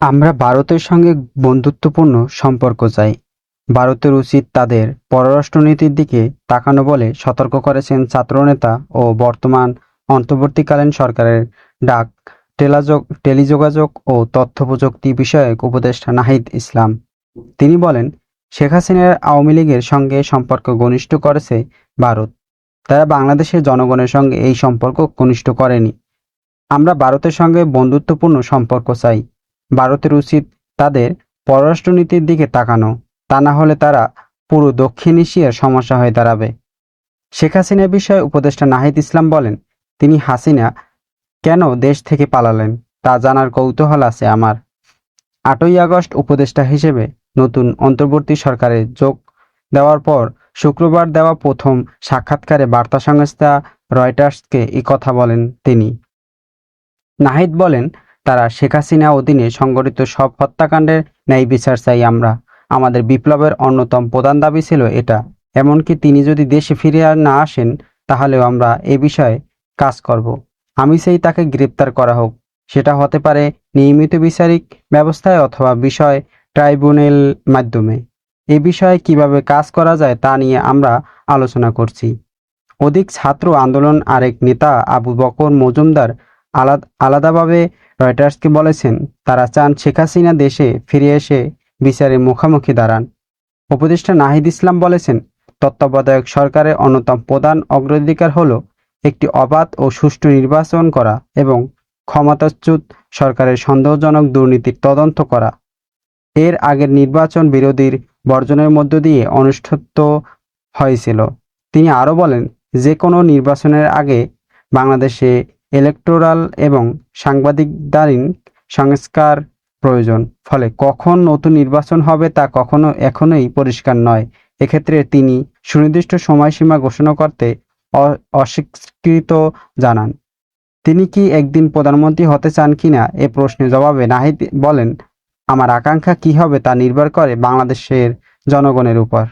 আমরা ভারতের সঙ্গে বন্ধুত্বপূর্ণ সম্পর্ক চাই। ভারতের উচিত তাদের পররাষ্ট্রনীতির দিকে তাকানো বলে সতর্ক করেছেন ছাত্রনেতা ও বর্তমান অন্তর্বর্তীকালীন সরকারের ডাক টেলাযোগ টেলিযোগাযোগ ও তথ্য প্রযুক্তি বিষয়ক উপদেষ্টা নাহিদ ইসলাম। তিনি বলেন, শেখ হাসিনার আওয়ামী লীগের সঙ্গে সম্পর্ক ঘনিষ্ঠ করেছে ভারত। তারা বাংলাদেশের জনগণের সঙ্গে এই সম্পর্ক ঘনিষ্ঠ করেনি। আমরা ভারতের সঙ্গে বন্ধুত্বপূর্ণ সম্পর্ক চাই। ভারতের উচিত তাদের পররাষ্ট্রনীতির দিকে তাকানো। তা না হলে তারা পুরো দক্ষিণ এশিয়ার সমস্যা হয়ে দাঁড়াবে। শেখ হাসিনা বিষয়ে উপদেষ্টা নাহিদ ইসলাম বলেন, তিনি হাসিনা কেন দেশ থেকে পালালেন, তা জানার কৌতূহল আছে আমার। আটই আগস্ট উপদেষ্টা হিসেবে নতুন অন্তর্বর্তী সরকারে যোগ দেওয়ার পর শুক্রবার দেওয়া প্রথম সাক্ষাৎকারে বার্তা সংস্থা রয়টার্সকে কথা বলেন তিনি। নাহিদ বলেন তারা শেখ হাসিনা অধীনে সংগঠিত সব হত্যাকাণ্ডের ন্যায় বিচার চাই আমরা। আমাদের বিপ্লবের অন্যতম প্রধান দাবি ছিল এটা। এমনকি তিনি যদি দেশে ফিরে আর না আসেন, তাহলেও আমরা এ বিষয়ে কাজ করব। আমি চাই তাকে গ্রেপ্তার করা হোক। সেটা হতে পারে নিয়মিত বিচারিক ব্যবস্থায় অথবা বিষয় ট্রাইব্যুনাল মাধ্যমে। এ বিষয়ে কীভাবে কাজ করা যায় তা নিয়ে আমরা আলোচনা করছি। অধিক ছাত্র আন্দোলন আরেক নেতা আবু বকর মজুমদার আলাদা, আলাদাভাবে রয়টার্সকে বলেছেন, তারা চান শেখ হাসিনা দেশে ফিরে এসে বিচারের মুখোমুখি দাঁড়ান। উপদেষ্টা নাহিদ ইসলাম বলেছেন, তত্ত্বাবধায়ক সরকারের অন্যতম প্রধান অগ্রাধিকার হল একটি অবাধ ও সুষ্ঠু নির্বাচন করা এবং ক্ষমতাচ্যুত সরকারের সন্দেহজনক দুর্নীতির তদন্ত করা। এর আগের নির্বাচন বিরোধীর বর্জনের মধ্য দিয়ে অনুষ্ঠিত হয়েছিল। তিনি আরও বলেন, যে কোনো নির্বাচনের আগে বাংলাদেশে ইলেকটোরাল এবং সাংবাদিকদারিন সংস্কার প্রয়োজন। ফলে কখন নতুন নির্বাচন হবে তা কখনো এখনোই পরিষ্কার নয়। এক্ষেত্রে তিনি সুনির্দিষ্ট সময়সীমা ঘোষণা করতে অস্বীকৃত জানান। তিনি কি একদিন প্রধানমন্ত্রী হতে চান কিনা এ প্রশ্নের জবাবে নাহিদ বলেন, আমার আকাঙ্ক্ষা কি হবে তা নির্ভর করে বাংলাদেশের জনগণের উপর।